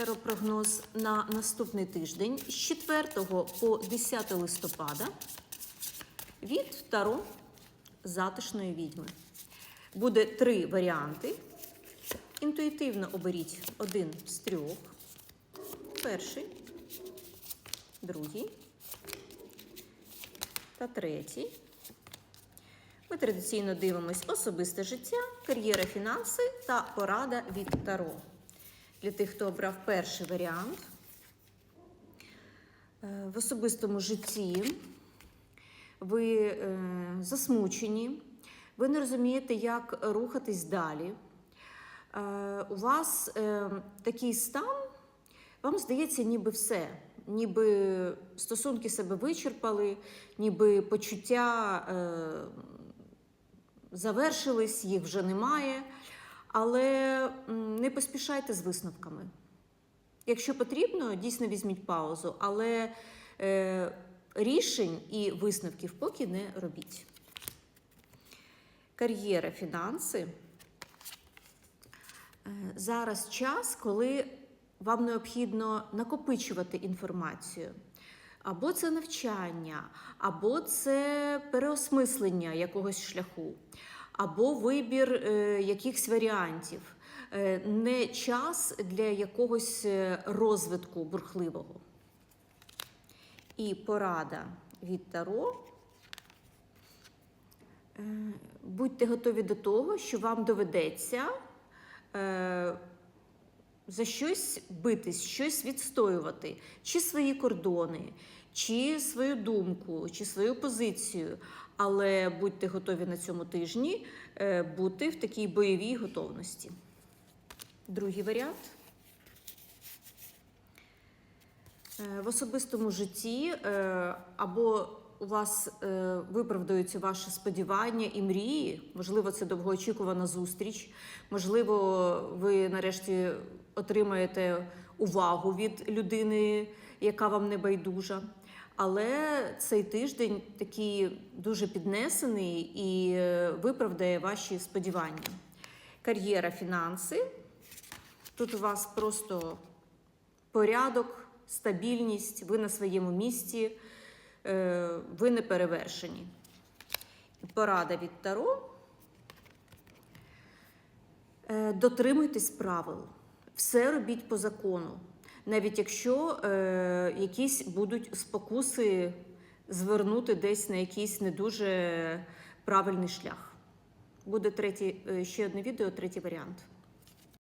Теропрогноз на наступний тиждень з 4 по 10 листопада від Таро затишної відьми. Буде три варіанти. Інтуїтивно оберіть один з трьох. Перший, другий та третій. Ми традиційно дивимось особисте життя, кар'єра, фінанси та порада від Таро. Для тих, хто обрав перший варіант. Е, В особистому житті ви е, засмучені, ви не розумієте, як рухатись далі. Е, У вас такий стан, вам здається, ніби все. Ніби стосунки себе вичерпали, ніби почуття е, завершились, їх вже немає. Але не поспішайте з висновками. Якщо потрібно, дійсно візьміть паузу, але е, рішень і висновків поки не робіть. Кар'єра, фінанси. Е, Зараз час, коли вам необхідно накопичувати інформацію. Або це навчання, або це переосмислення якогось шляху, або вибір е, якихось варіантів. Е, не час для якогось е, розвитку бурхливого. І порада від Таро. Будьте готові до того, що вам доведеться за щось битись, щось відстоювати, чи свої кордони, чи свою думку, чи свою позицію. Але будьте готові на цьому тижні е, бути в такій бойовій готовності. Другий варіант. Е, В особистому житті е, або у вас виправдаються ваші сподівання і мрії, можливо, це довгоочікувана зустріч, можливо, ви нарешті отримаєте увагу від людини, яка вам не байдужа. Але цей тиждень такий дуже піднесений і виправдає ваші сподівання. Кар'єра, фінанси. Тут у вас просто порядок, стабільність, ви на своєму місці, е, ви не перевершені. Порада від Таро. Е, Дотримуйтесь правил. Все робіть по закону. Навіть якщо е, якісь будуть спокуси звернути десь на якийсь не дуже правильний шлях. Буде третій, е, ще одне відео, третій варіант.